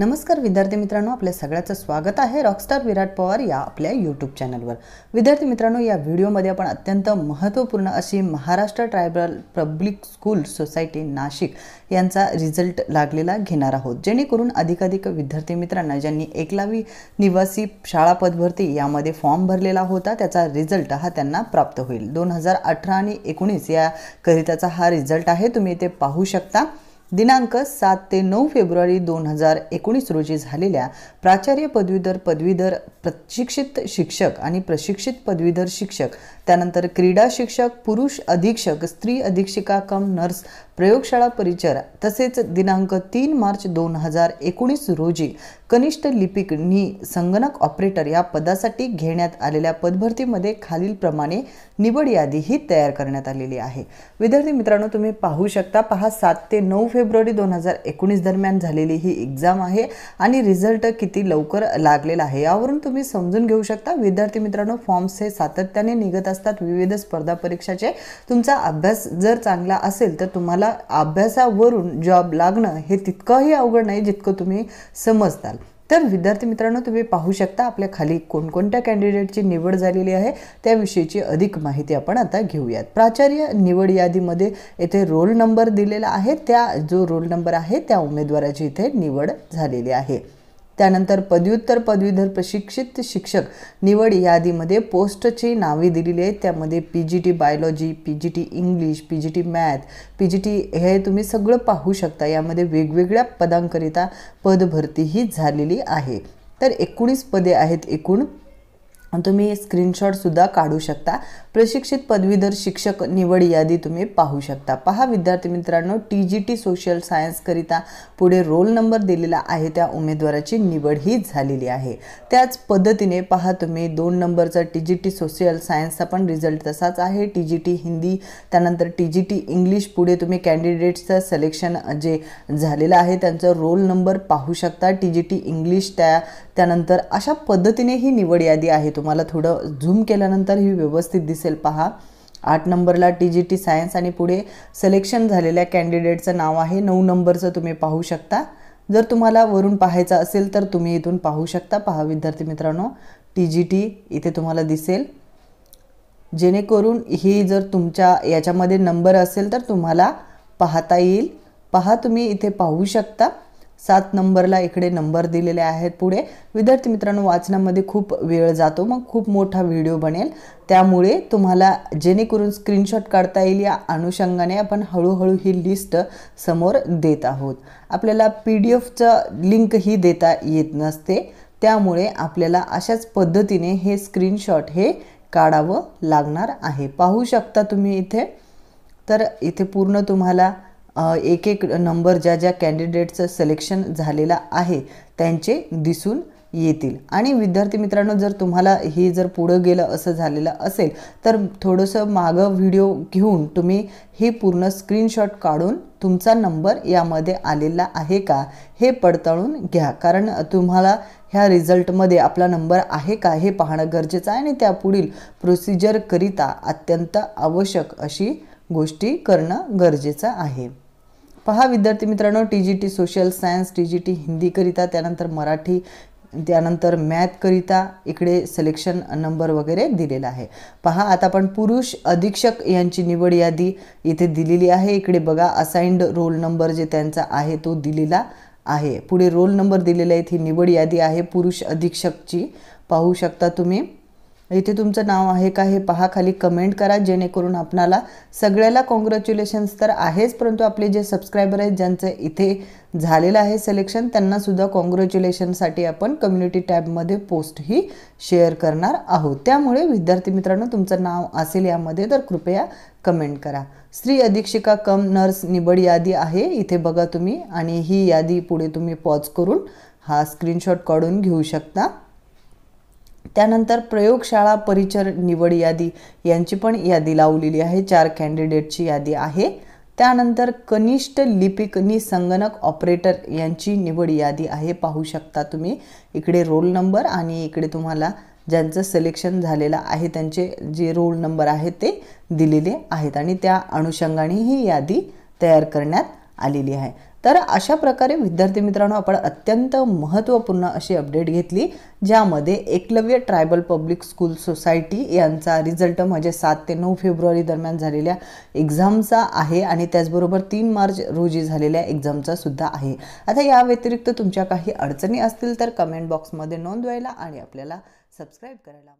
नमस्कार विद्यार्थी मित्रांनो आपल्या सगळ्याचं स्वागत आहे रॉकस्टार विराट पवार या आपल्या यूट्यूब चॅनलवर विद्यार्थी मित्रांनो या व्हिडिओमध्ये आपण अत्यंत महत्त्वपूर्ण अशी Maharashtra tribal public school society Nashik यांचा रिझल्ट लागलेला घेणार आहोत. जेणेकरून अधिकाधिक विद्यार्थी मित्रांना ज्यांनी एकलावी निवासी शाळा पदभरती यामध्ये फॉर्म भरलेला होता त्याचा रिझल्ट हा त्यांना प्राप्त होईल. दोन हजार अठरा आणि एकोणीस या करिताचा हा रिझल्ट आहे तुम्ही इथे पाहू शकता. दिनांक सात ते नऊ फेब्रुवारी दोन हजार एकोणीस रोजी झालेल्या प्राचार्य पदवीधर पदवीधर प्रशिक्षित शिक्षक आणि प्रशिक्षित पदवीधर शिक्षक त्यानंतर क्रीडा शिक्षक पुरुष अधीक्षक स्त्री अधीक्षिका कम नर्स प्रयोगशाळा परिचर तसेच दिनांक तीन मार्च दोन हजार एकोणीस रोजी कनिष्ठ लिपिक नी संगणक ऑपरेटर या पदासाठी घेण्यात आलेल्या पदभरतीमध्ये खालीलप्रमाणे निवड यादी ही तयार करण्यात आलेली आहे. विद्यार्थी मित्रांनो तुम्ही पाहू शकता पहा सात ते नऊ फेब्रुवारी फेब्रुवारी दोन हजार एकोणीस दरम्यान झालेली ही एक्झाम आहे आणि रिझल्ट किती लवकर लागलेला आहे यावरून तुम्ही समजून घेऊ शकता. विद्यार्थी मित्रांनो फॉर्म्स हे सातत्याने निघत असतात. विविध स्पर्धा परीक्षाचे तुमचा अभ्यास जर चांगला असेल तर तुम्हाला अभ्यासावरून जॉब लागणं हे तितकंही अवघड नाही जितकं तुम्ही समजताल. तर विद्यार्थी मित्रांनो तुम्ही पाहू शकता आपल्या खाली कोणकोणत्या कॅन्डिडेटची निवड झालेली आहे त्याविषयीची अधिक माहिती आपण आता घेऊयात. प्राचार्य निवड यादीमध्ये येथे रोल नंबर दिलेला आहे. त्या जो रोल नंबर आहे त्या उमेदवाराची इथे निवड झालेली आहे. त्यानंतर पदव्युत्तर पदवीधर प्रशिक्षित शिक्षक निवड यादीमध्ये पोस्टची नावे दिलेली आहेत. त्यामध्ये P G T biology P G T English P G T math P G T हे तुम्ही सगळं पाहू शकता. यामध्ये वेगवेगळ्या पदांकरिता पदभरती ही झालेली आहे. तर एकोणीस पदे आहेत. एकूण तुम्ही स्क्रीनशॉटसुद्धा काढू शकता. प्रशिक्षित पदवीधर शिक्षक निवड यादी तुम्ही पाहू शकता. पहा विद्यार्थी मित्रांनो टी जी टी सोशल सायन्सकरिता पुढे रोल नंबर दिलेला आहे. त्या उमेदवाराची निवड ही झालेली आहे. त्याच पद्धतीने पहा तुम्ही दोन नंबरचा टी जी टी सोशल सायन्सचा पण रिझल्ट तसाच आहे. टी जी टी हिंदी त्यानंतर टी जी टी इंग्लिश पुढे तुम्ही कॅन्डिडेट्सचं सिलेक्शन जे झालेलं आहे त्यांचा रोल नंबर पाहू शकता. टी जी टी इंग्लिश त्या त्यानंतर अशा पद्धतीने ही निवड यादी आहे. तुम्हाला थोडं झूम केल्यानंतर ही व्यवस्थित दिसेल पहा. आठ नंबरला टी जी टी सायन्स आणि पुढे सिलेक्शन झालेल्या कॅन्डिडेटचं नाव आहे. नऊ नंबरचं तुम्ही पाहू शकता. जर तुम्हाला वरून पाहायचं असेल तर तुम्ही इथून पाहू शकता. पहा विद्यार्थी मित्रांनो टी जी टी इथे तुम्हाला दिसेल. जेणेकरून ही जर तुमच्या याच्यामध्ये नंबर असेल तर तुम्हाला पाहता येईल. पहा तुम्ही इथे पाहू शकता. सात नंबरला इकडे नंबर दिलेले आहेत पुढे. विद्यार्थी मित्रांनो वाचनामध्ये खूप वेळ जातो मग खूप मोठा व्हिडिओ बनेल. त्यामुळे तुम्हाला जेणेकरून स्क्रीनशॉट काढता येईल. या अनुषंगाने आपण हळूहळू ही लिस्ट समोर देत आहोत. आपल्याला पी डी एफचं लिंकही देता येत नसते. त्यामुळे आपल्याला अशाच पद्धतीने हे स्क्रीनशॉट हे काढावं लागणार आहे. पाहू शकता तुम्ही इथे. तर इथे पूर्ण तुम्हाला एक एक नंबर ज्या ज्या कॅन्डिडेटचं सिलेक्शन झालेलं आहे त्यांचे दिसून येतील. आणि विद्यार्थी मित्रांनो जर तुम्हाला हे जर पुढं गेलं असं झालेलं असेल तर थोडंसं मागं व्हिडिओ घेऊन तुम्ही हे पूर्ण स्क्रीनशॉट काढून तुमचा नंबर यामध्ये आलेला आहे का हे पडताळून घ्या. कारण तुम्हाला ह्या रिझल्टमध्ये आपला नंबर आहे का हे पाहणं गरजेचं आहे आणि त्यापुढील प्रोसिजरकरिता अत्यंत आवश्यक अशी गोष्टी करणं गरजेचं आहे. पहा विद्यार्थी मित्रांनो T G T social science T G T हिंदीकरिता त्यानंतर मराठी त्यानंतर मॅथकरिता इकडे सिलेक्शन नंबर वगैरे दिलेला आहे. पहा आता आपण पुरुष अधीक्षक यांची निवड यादी इथे दिलेली आहे. इकडे बघा असाइंड रोल नंबर जे त्यांचा आहे तो दिलेला आहे. पुढे रोल नंबर दिलेला आहे ही निवड यादी आहे पुरुष अधीक्षकची. पाहू शकता तुम्ही. इथे तुमचं नाव आहे का हे पहा खाली कमेंट करा जेणेकरून आपणाला सगळ्याला कॉंग्रॅच्युलेशन्स तर आहेच परंतु आपले जे सबस्क्रायबर आहेत ज्यांचं इथे झालेलं आहे सिलेक्शन त्यांनासुद्धा कॉंग्रॅच्युलेशनसाठी आपण कम्युनिटी टॅबमध्ये पोस्टही शेअर करणार आहोत. त्यामुळे विद्यार्थी मित्रांनो तुमचं नाव असेल यामध्ये तर कृपया कमेंट करा. स्त्री अधीक्षिका कम नर्स निवड यादी आहे इथे बघा तुम्ही आणि ही यादी पुढे तुम्ही पॉज करून हा स्क्रीनशॉट काढून घेऊ शकता. त्यानंतर प्रयोगशाळा परिचर निवड यादी यांची पण यादी लावलेली आहे. चार कॅन्डिडेटची यादी आहे. त्यानंतर कनिष्ठ लिपिक संगणक ऑपरेटर यांची निवड यादी आहे. पाहू शकता तुम्ही इकडे रोल नंबर आणि इकडे तुम्हाला ज्यांचं सिलेक्शन झालेलं आहे त्यांचे जे रोल नंबर आहेत ते दिलेले आहेत आणि त्या अनुषंगाने ही यादी तयार करण्यात आलेली आहे. तर अशा प्रकारे विद्यार्थी मित्रांनो आपण अत्यंत महत्त्वपूर्ण अशी अपडेट घेतली ज्यामध्ये Eklavya tribal public school society यांचा रिझल्ट म्हणजे सात ते नऊ फेब्रुवारी दरम्यान झालेल्या एक्झामचा आहे आणि त्याचबरोबर तीन मार्च रोजी झालेल्या एक्झामचा सुद्धा आहे. आता या व्यतिरिक्त तुमच्या काही अडचणी असतील तर कमेंट बॉक्समध्ये नोंदवायला आणि आपल्याला सबस्क्राईब करायला